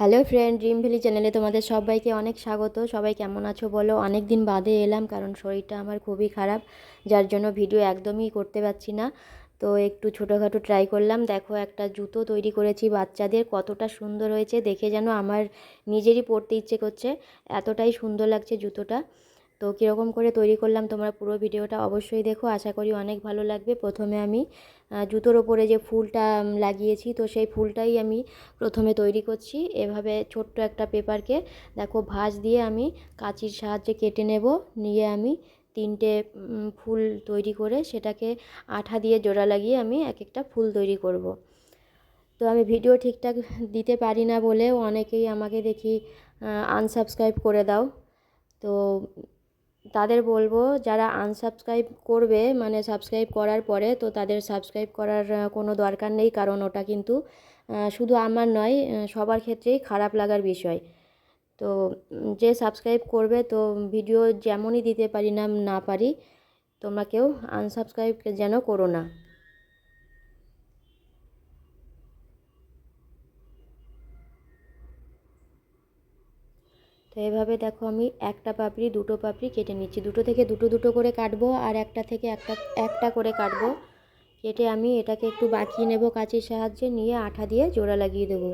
Hello friend dream valley চ্যানেলে তোমাদের সবাইকে অনেক স্বাগত। সবাই কেমন আছো বলো? অনেক দিন বাদে এলাম কারণ শরীরটা আমার খুবই খারাপ, যার জন্য ভিডিও একদমই করতে পারছি না। তো একটু ছোটোখাটো ট্রাই করলাম। দেখো, একটা জুতো তৈরি করেছি বাচ্চাদের। কতটা সুন্দর হয়েছে। দেখে যেন আমার নিজেরই পরতে ইচ্ছে করছে। এতটাই সুন্দর লাগছে জুতোটা। তো কীরকম করে তৈরি করলাম তোমরা পুরো ভিডিওটা অবশ্যই দেখো। আশা করি অনেক ভালো লাগবে। প্রথমে আমি জুতোর ওপরে যে ফুলটা লাগিয়েছি, তো সেই ফুলটাই আমি প্রথমে তৈরি করছি। এভাবে ছোট্ট একটা পেপারকে দেখো ভাঁজ দিয়ে আমি কাঁচির সাহায্যে কেটে নেব। নিয়ে আমি তিনটে ফুল তৈরি করে সেটাকে আঠা দিয়ে জোড়া লাগিয়ে আমি এক একটা ফুল তৈরি করব। তো আমি ভিডিও ঠিকঠাক দিতে পারি না বলেও অনেকেই আমাকে দেখি আনসাবস্ক্রাইব করে দাও। তো তাদের বলব যারা আনসাবস্ক্রাইব করবে মানে সাবস্ক্রাইব করার পরে, তো তাদের সাবস্ক্রাইব করার কোনো দরকার নেই, কারণ ওটা কিন্তু শুধু আমার নয় সবার ক্ষেত্রেই খারাপ লাগার বিষয়। তো যে সাবস্ক্রাইব করবে, তো ভিডিও যেমনই দিতে পারি না না পারি, তোমরা কেউ আনসাবস্ক্রাইব যেন করো না। তো এভাবে দেখো আমি একটা পাপড়ি, দুটো পাপড়ি কেটে নিচ্ছি। দুটো থেকে দুটো দুটো করে কাটবো আর একটা থেকে একটা একটা করে কাটবো। কেটে আমি এটাকে একটু বাঁকিয়ে নেব কাঁচির সাহায্যে, নিয়ে আঠা দিয়ে জোড়া লাগিয়ে দেবো।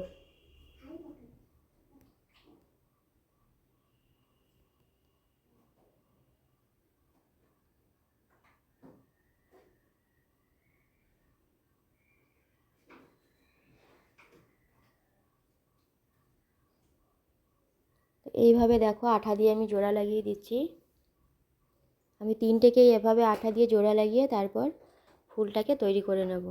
এইভাবে দেখো আঠা দিয়ে আমি জোড়া লাগিয়ে দিচ্ছি। আমি তিনটেকেই এভাবে আঠা দিয়ে জোড়া লাগিয়ে তারপর ফুলটাকে তৈরি করে নেব।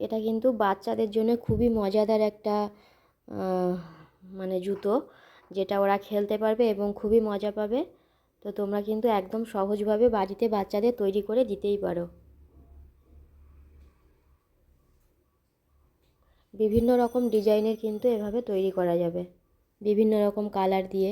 এটা কিন্তু বাচ্চাদের জন্য খুবই মজাদার একটা মানে জুতো, যেটা ওরা খেলতে পারবে এবং খুবই মজা পাবে। তো তোমরা কিন্তু একদম সহজভাবে বাড়িতে বাচ্চাদের তৈরি করে দিতেই পারো। বিভিন্ন রকম ডিজাইনের কিন্তু এভাবে তৈরি করা যাবে। বিভিন্ন রকম কালার দিয়ে।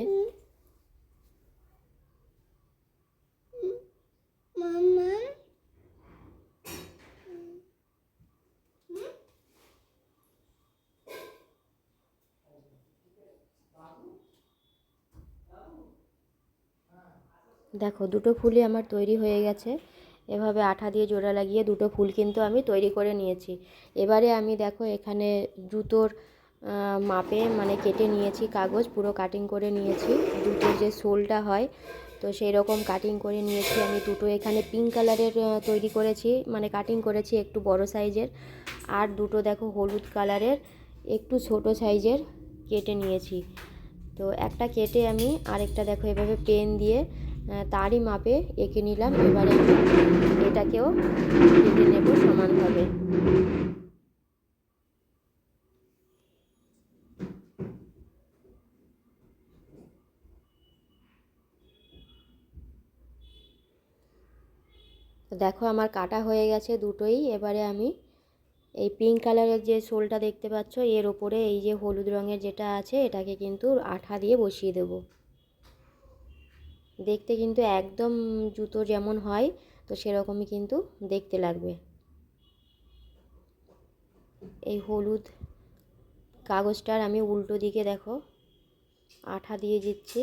দেখো, দুটো ফুলই আমার তৈরি হয়ে গেছে। এভাবে আঠা দিয়ে জোড়া লাগিয়ে দুটো ফুল কিন্তু আমি তৈরি করে নিয়েছি। এবারে আমি দেখো এখানে জুতোর মাপে মানে কেটে নিয়েছি কাগজ, পুরো কাটিং করে নিয়েছি। জুতোর যে সোলটা হয়, তো সেই রকম কাটিং করে নিয়েছি আমি দুটো। এখানে পিঙ্ক কালারের তৈরি করেছি মানে কাটিং করেছি একটু বড় সাইজের আর দুটো দেখো হলুদ কালারের একটু ছোট সাইজের কেটে নিয়েছি। তো একটা কেটে আমি আরেকটা দেখো এভাবে পেন দিয়ে তারই মাপে এঁকে নিলাম। এবারে এটাকেও কেটে নেব সমানভাবে। দেখো আমার কাটা হয়ে গেছে দুটোই। এবারে আমি এই পিঙ্ক কালারের যে শোলটা দেখতে পাচ্ছ, এর ওপরে এই যে হলুদ রঙের যেটা আছে, এটাকে কিন্তু আঠা দিয়ে বসিয়ে দেবো। দেখতে কিন্তু একদম জুতো যেমন হয়, তো সেরকমই কিন্তু দেখতে লাগবে। এই হলুদ কাগজটার আমি উল্টো দিকে দেখো, আঠা দিয়ে দিচ্ছি,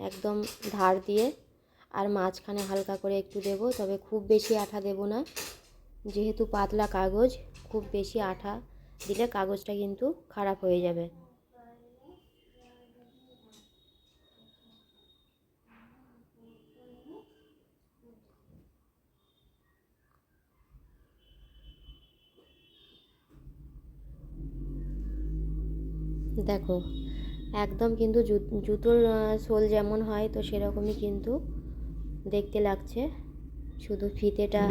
একদম ধার দিয়ে, আর মাঝখানে হালকা করে একটু দেব, তবে খুব বেশি আঠা দেব না। যেহেতু পাতলা কাগজ, খুব বেশি আঠা দিলে কাগজটা কিন্তু খারাপ হয়ে যাবে। দেখো, একদম কিন্তু জুতোর সোল যেমন হয়, তো সেরকমই কিন্তু দেখতে লাগছে। শুধু ফিতেটা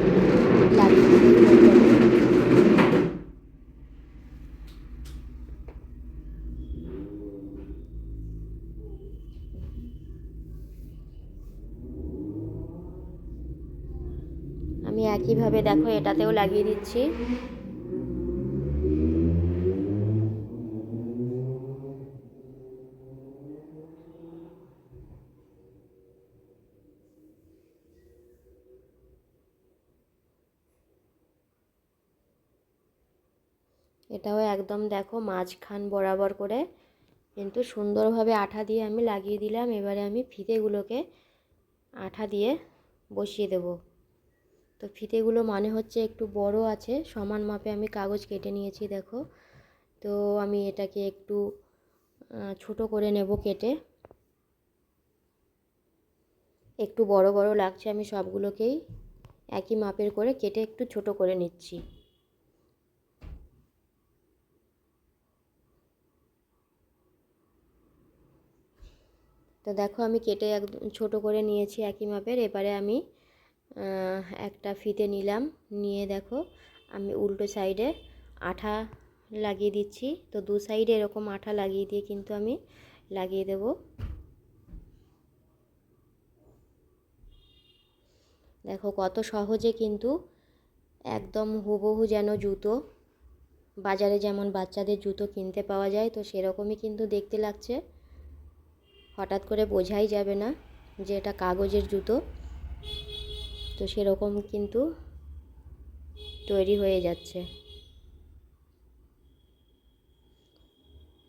আমি একইভাবে দেখো, এটাতেও লাগিয়ে দিচ্ছি। এটাও একদম দেখো মাঝখান বরাবর করে কিন্তু সুন্দরভাবে আঠা দিয়ে আমি লাগিয়ে দিলাম। এবারে আমি ফিতেগুলোকে আঠা দিয়ে বসিয়ে দেব। তো ফিতেগুলো মানে হচ্ছে একটু বড় আছে, সমান মাপে আমি কাগজ কেটে নিয়েছি দেখো। তো আমি এটাকে একটু ছোট করে নেব কেটে। একটু বড় বড় লাগছে, আমি সবগুলোকেই একই মাপের করে কেটে একটু ছোট করে নিচ্ছি। তো দেখো আমি কেটে একদম ছোটো করে নিয়েছি একই মাপের। এবারে আমি একটা ফিতে নিলাম। নিয়ে দেখো আমি উল্টো সাইডে আঠা লাগিয়ে দিচ্ছি। তো দু সাইডে এরকম আঠা লাগিয়ে দিয়ে কিন্তু আমি লাগিয়ে দেব। দেখো কত সহজে কিন্তু একদম হুবহু যেন জুতো, বাজারে যেমন বাচ্চাদের জুতো কিনতে পাওয়া যায়, তো সেরকমই কিন্তু দেখতে লাগছে। হঠাৎ করে বোঝাই যাবে না যে এটা কাগজের জুতো। তো সেরকম কিন্তু তৈরি হয়ে যাচ্ছে।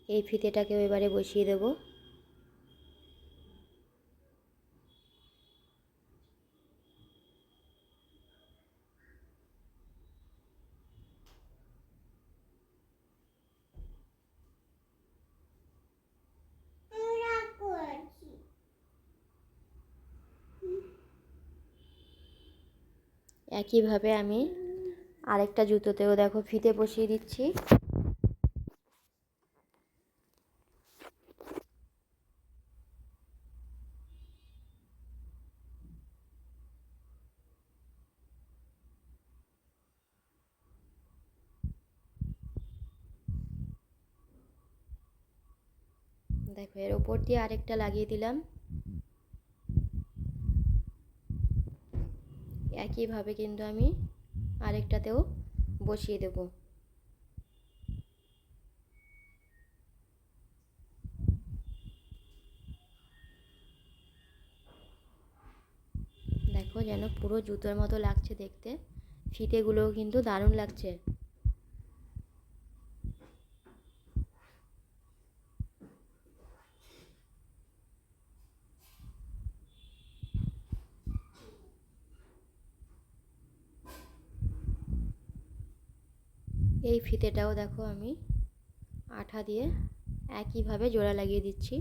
এই ফিতেটাকেও এবারে বসিয়ে দেব। একইভাবে আমি আরেকটা জুতোতেও দেখো ফিতে বসিয়ে দিচ্ছি। দেখো এর ওপর দিয়ে আরেকটা লাগিয়ে দিলাম। একইভাবে কিন্তু আমি আরেকটাতেও বসিয়ে দেব। দেখো যেন পুরো জুতোর মতো লাগছে দেখতে। ফিতেগুলোও কিন্তু দারুণ লাগছে। এই ফিতেটাও দেখো আমি আঠা দিয়ে একইভাবে জোড়া লাগিয়ে দিচ্ছি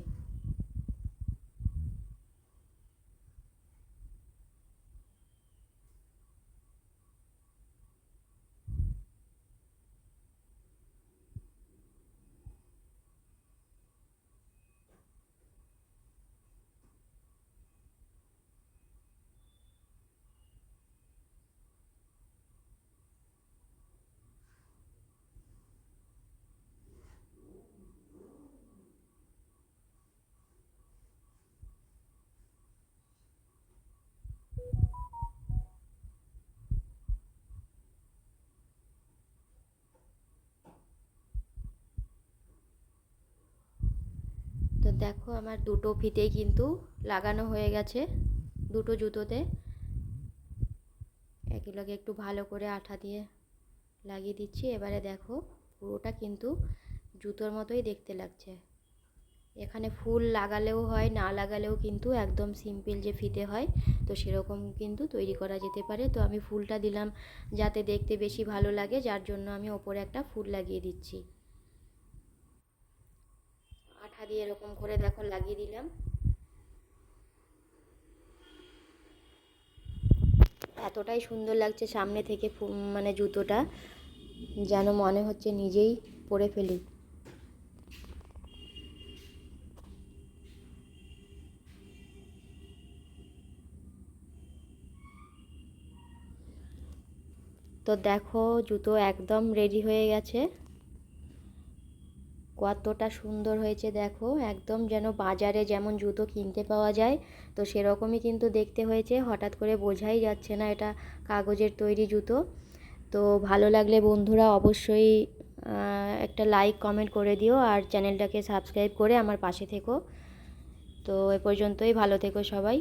তো দেখো আমার দুটো ফিতেই কিন্তু লাগানো হয়ে গেছে, দুটো জুতোতে। এগুলোকে একটু ভালো করে আঠা দিয়ে লাগিয়ে দিচ্ছি। এবারে দেখো পুরোটা কিন্তু জুতোর মতোই দেখতে লাগছে। এখানে ফুল লাগালেও হয়, না লাগালেও কিন্তু একদম সিম্পল যে ফিতে হয়, তো সেরকম কিন্তু তৈরি করা যেতে পারে। তো আমি ফুলটা দিলাম যাতে দেখতে বেশি ভালো লাগে, যার জন্য আমি ওপরে একটা ফুল লাগিয়ে দিচ্ছি। দিয়ে এরকম করে দেখো লাগিয়ে দিলাম। এতটাই সুন্দর লাগছে সামনে থেকে মানে জুতোটা, যেন মনে হচ্ছে নিজেই পরে ফেলি। তো দেখো জুতো একদম রেডি হয়ে গেছে। কতটা সুন্দর হয়েছে দেখো, একদম যেন বাজারে যেমন জুতো কিনতে পাওয়া যায়, তো সেরকমই কিন্তু দেখতে হয়েছে, হঠাৎ করে বোঝাই যাচ্ছে না এটা কাগজের তৈরি জুতো। তো ভালো লাগলে বন্ধুরা অবশ্যই একটা লাইক কমেন্ট করে দিও আর চ্যানেলটাকে সাবস্ক্রাইব করে আমার পাশে থেকো। তো এ পর্যন্তই, ভালো থেকো সবাই।